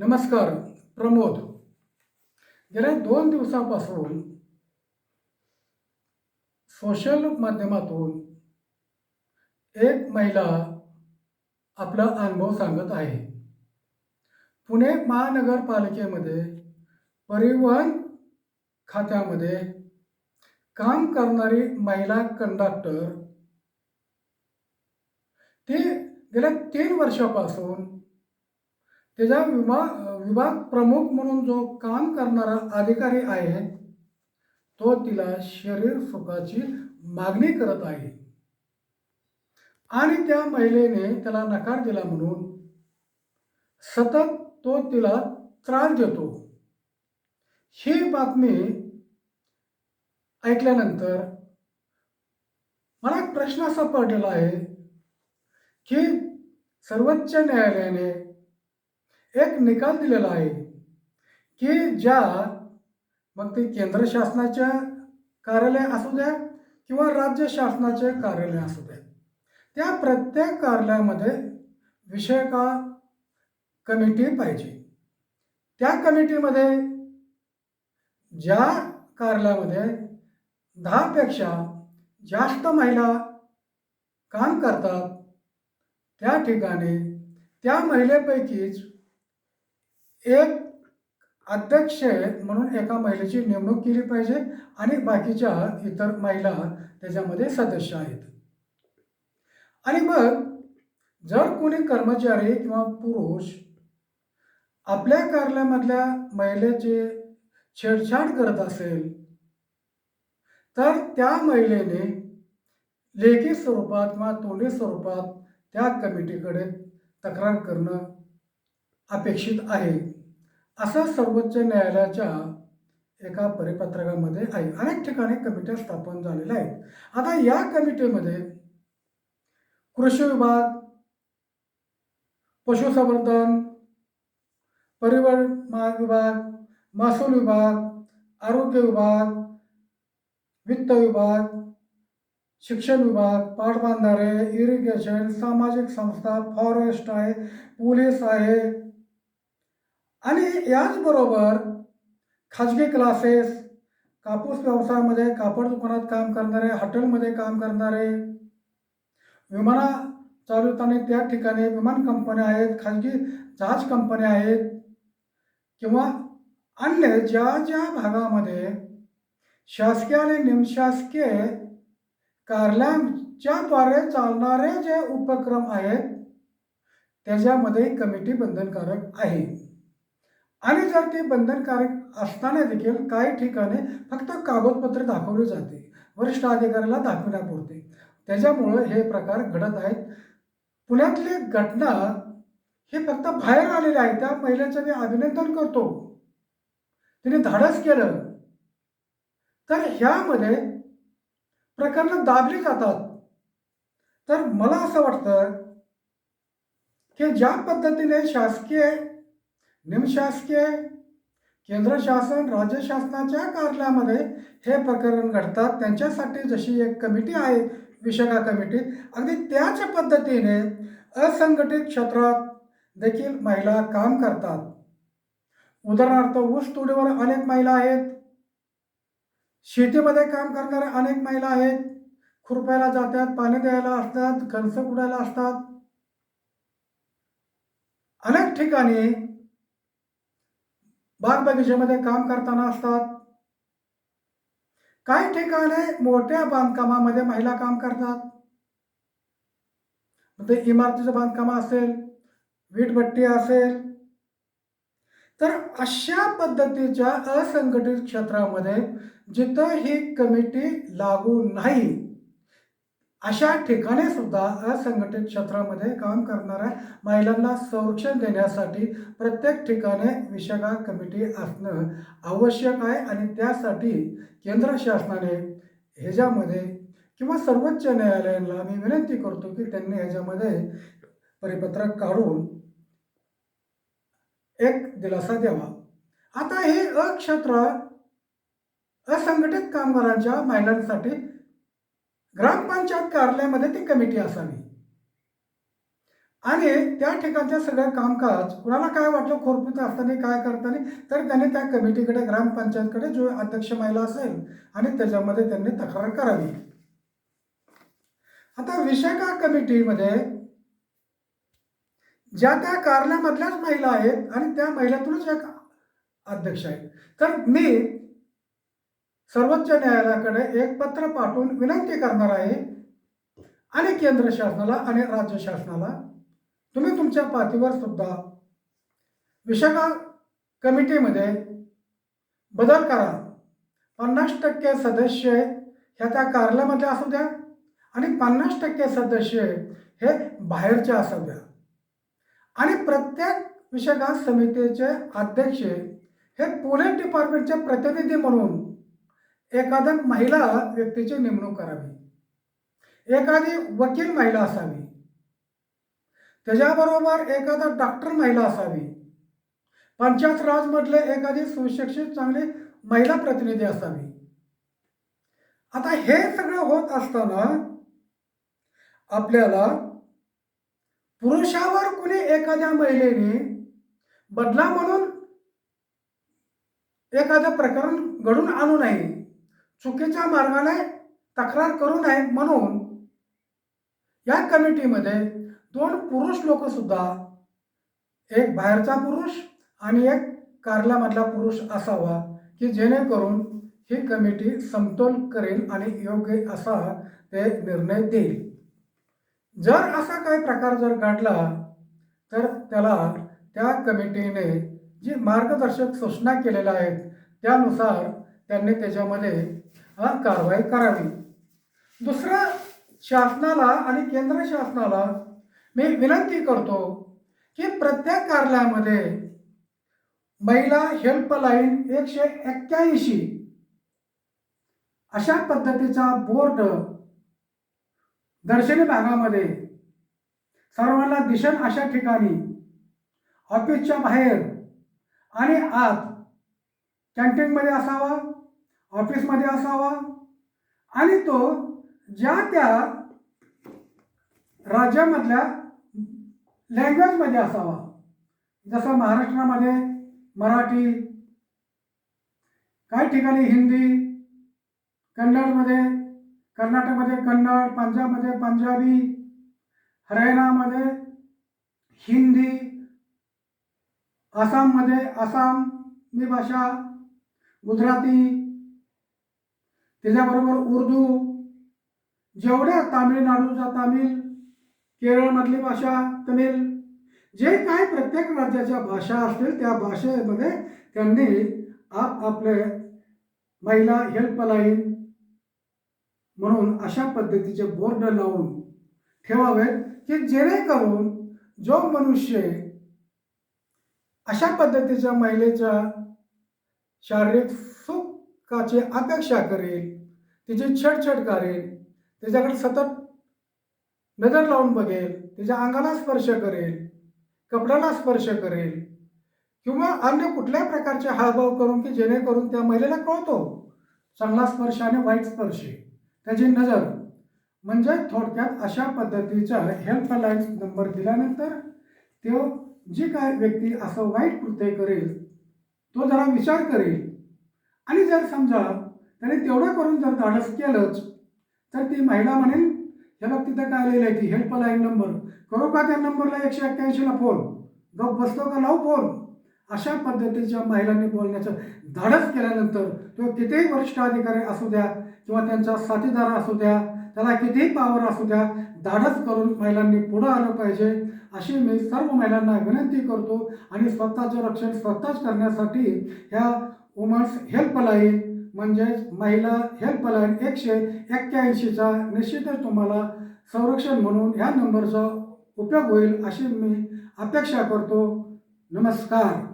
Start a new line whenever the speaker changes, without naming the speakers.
नमस्कार प्रमोद. गेल्या दोन दिवसापासून सोशल माध्यमातून एक महिला आपला अनुभव सांगत आहे. पुणे महानगरपालिकेमध्ये परिवहन खात्यामध्ये काम करणारी महिला कंडक्टर ती गेल्या तीन वर्षापासून त्याच्या विभाग विभाग प्रमुख म्हणून जो काम करणारा अधिकारी आहे तो तिला शरीर सुखाची मागणी करत आहे. आणि त्या महिलेने त्याला नकार दिला म्हणून सतत तो तिला त्रास देतो. ही बातमी ऐकल्यानंतर मला एक प्रश्न असा पडलेला आहे की सर्वोच्च न्यायालयाने एक निकाल दिलेला आहे की ज्या मग ते केंद्र शासनाच्या कार्यालय असू द्या किंवा राज्य शासनाचे कार्यालय असू द्या त्या प्रत्येक कार्यालयामध्ये विषय का कमिटी पाहिजे? त्या कमिटीमध्ये ज्या कार्यालयामध्ये दहापेक्षा जास्त महिला काम करतात त्या ठिकाणी त्या महिलेपैकीच एक अध्यक्ष म्हणून एका महिलेची नेमणूक केली पाहिजे आणि बाकीच्या इतर महिला त्याच्यामध्ये सदस्य आहेत. आणि मग जर कोणी कर्मचारी किंवा पुरुष आपल्या कार्यालयामधल्या महिलेचे छेडछाड करत असेल तर त्या महिलेने लेखी स्वरूपात किंवा तोंडी स्वरूपात त्या कमिटीकडे तक्रार करणं अपेक्षित आहे. असं सर्वोच्च न्यायालयाच्या एका परिपत्रकामध्ये आहे. अनेक ठिकाणी कमिट्या स्थापन झालेल्या आहेत. आता या कमिटीमध्ये कृषी विभाग पशुसंवर्धन परिवहन विभाग महसूल विभाग आरोग्य विभाग वित्त विभाग शिक्षण विभाग पाटबंधारे इरिगेशन सामाजिक संस्था फॉरेस्ट आहे पोलीस आहे आणि याचबरोबर खाजगी क्लासेस कापूस व्यवसायामध्ये कापड दुकानात काम करणारे हॉटेलमध्ये काम करणारे विमाना चालवताना त्या ठिकाणी विमान कंपन्या आहेत खाजगी जहाज कंपन्या आहेत किंवा अन्य ज्या ज्या भागामध्ये शासकीय आणि निमशासकीय कार्यालयांच्याद्वारे चालणारे जे उपक्रम आहेत त्याच्यामध्ये कमिटी बंधनकारक आहे. आणि जर ते बंधनकारक असताना देखील काही ठिकाणी फक्त कागदपत्र दाखवली जाते. वरिष्ठ अधिकाऱ्याला दाखविण्यापुरते. त्याच्यामुळं हे प्रकार घडत आहेत. पुण्यातली घटना ही फक्त बाहेर आलेली आहे. त्या महिलेचं मी अभिनंदन करतो. तिने धाडस केलं. तर ह्यामध्ये प्रकरणं दाबली जातात. तर मला असं वाटतं की ज्या पद्धतीने शासकीय निमशासकीय केंद्र शासन राज्य शासनाच्या कार्यालयामध्ये हे प्रकरण घडतात. त्यांच्यासाठी जशी एक कमिटी आहे विशाखा कमिटी अगदी त्याच पद्धतीने असंघटित क्षेत्रात देखील महिला काम करतात. उदाहरणार्थ ऊस तोडीवर अनेक महिला आहेत. शेतीमध्ये काम करणाऱ्या अनेक महिला आहेत. खुरपायला जातात पाणी द्यायला असतात कणसं उडायला असतात. अनेक ठिकाणी बाग बगीच्यामध्ये काम करताना असतात. काही ठिकाणी मोठ्या बांधकामामध्ये महिला काम करतात. ते इमारतीचं बांधकाम असेल वीटभट्टी असेल. तर अशा पद्धतीच्या असंघटित क्षेत्रामध्ये जिथं ही कमिटी लागू नाही अशा ठिकाणी सुद्धा असंघटित क्षेत्रामध्ये काम करणाऱ्या महिलांना संरक्षण देण्यासाठी प्रत्येक ठिकाणी विशाखा कमिटी असणं आवश्यक आहे आणि त्यासाठी केंद्र शासनाने ह्याच्यामध्ये किंवा सर्वोच्च न्यायालयाला मी विनंती करतो की त्यांनी ह्याच्यामध्ये परिपत्रक काढून एक दिलासा द्यावा. आता हे अक्षेत्र असंघटित कामगारांच्या महिलांसाठी ग्रामपंचायत कार्यालयामध्ये ती कमिटी असावी. आणि त्या ठिकाणच्या सगळं कामकाज कुणाला काय वाटलं खोरपीत असताना काय करताना तर त्यांनी त्या कमिटीकडे ग्रामपंचायतकडे जो अध्यक्ष महिला असेल आणि त्याच्यामध्ये त्यांनी तक्रार करावी. आता विशाखा कमिटीमध्ये ज्या त्या कार्यालयामधल्याच महिला आहेत आणि त्या महिलातूनच एक अध्यक्ष आहेत. तर मी सर्वोच्च न्यायालयाकडे एक पत्र पाठवून विनंती करणार आहे. आणि केंद्र शासनाला आणि राज्य शासनाला. तुम्ही तुमच्या पातळीवर सुद्धा विशाखा कमिटीमध्ये बदल करा. पन्नास टक्के सदस्य ह्या त्या कार्यालयामध्ये असू द्या आणि पन्नास टक्के सदस्य हे बाहेरचे असू द्या. आणि प्रत्येक विशाखा समितीचे अध्यक्ष हे पोलीस डिपार्टमेंटचे प्रतिनिधी म्हणून एखाद्या महिला व्यक्तीची नेमणूक करावी. एखादी वकील महिला असावी. त्याच्याबरोबर एखादा डॉक्टर महिला असावी. पंचायत राजमधले एखादी सुशिक्षित चांगली महिला प्रतिनिधी असावी. आता हे सगळं होत असताना आपल्याला पुरुषावर कुणी एखाद्या महिलेने बदला म्हणून एखादं प्रकरण घडून आणू नये. चुकीच्या मार्गाने तक्रार करू नये म्हणून या कमिटीमध्ये दोन पुरुष लोक सुद्धा एक बाहेरचा पुरुष आणि एक कारल्यामधला पुरुष असावा की जेणेकरून ही कमिटी समतोल करेल आणि योग्य असा ते निर्णय देईल. जर असा काही प्रकार जर घडला तर त्याला त्या कमिटीने जी मार्गदर्शक सूचना केलेल्या आहेत त्यानुसार त्यांनी त्याच्यामध्ये कारवाई करावी. दुसरं शासनाला आणि केंद्र शासनाला मी विनंती करतो की प्रत्येक कार्यालयामध्ये महिला हेल्पलाईन एकशे एक्क्याऐंशी अशा पद्धतीचा बोर्ड दर्शनी भागामध्ये सर्वांना दिशन अशा ठिकाणी. ऑफिसच्या बाहेर आणि आत कॅन्टीनमध्ये असावा. ऑफिसमध्ये असावा. आणि तो ज्या त्या राज्यामधल्या लँग्वेजमध्ये असावा. जसं महाराष्ट्रामध्ये मराठी काही ठिकाणी हिंदी कन्नडमध्ये कर्नाटकमध्ये कन्नड पंजाबमध्ये पंजाबी हरियाणामध्ये हिंदी आसाममध्ये आसामी भाषा गुजराती त्याच्याबरोबर उर्दू. जेवढ्या तामिळनाडूचा तामिळ केरळमधली भाषा तमिळ जे काय प्रत्येक राज्याच्या भाषा असतील त्या भाषेमध्ये त्यांनी आप आपले महिला हेल्पलाईन म्हणून अशा पद्धतीचे बोर्ड लावून ठेवावेत की जेणेकरून जो मनुष्य अशा पद्धतीच्या महिलेच्या शारीरिक काची अपेक्षा करेल तिची छटछट करेल त्याच्याकडे सतत नजर लावून बघेल तिच्या अंगाला स्पर्श करेल कपड्याला स्पर्श करेल किंवा अन्य कुठल्याही प्रकारचे हावभाव करून की जेणेकरून त्या महिलेला कळतो चांगला स्पर्श आणि वाईट स्पर्श त्याची नजर. म्हणजे थोडक्यात अशा पद्धतीचा हेल्पलाईन नंबर दिल्यानंतर तो जी काय व्यक्ती असं वाईट कृत्य करेल तो जरा विचार करेल आणि जर समजा त्याने तेवढं करून जर धाडस केलंच तर ती महिला म्हणेल हे बघ तिथं काय लिहिलं आहे ती हेल्पलाईन नंबर करू का त्या नंबरला एकशे अठ्ठ्याऐंशीला फोन गप बसतो का लावू फोन अशा पद्धतीच्या महिलांनी बोलण्याचं धाडस केल्यानंतर तो कितीही वरिष्ठ अधिकारी असू द्या किंवा त्यांचा साथीदार असू द्या त्याला कितीही पावर असू द्या धाडस करून महिलांनी पुढं आलं पाहिजे अशी मी सर्व महिलांना विनंती करतो. आणि स्वतःचं रक्षण स्वतःच करण्यासाठी ह्या वुमन्स हेल्पलाईन म्हणजेच महिला हेल्पलाईन एकशे एक्क्याऐंशीचा निश्चितच तुम्हाला संरक्षण म्हणून ह्या नंबरचा उपयोग होईल अशी मी अपेक्षा करतो. नमस्कार.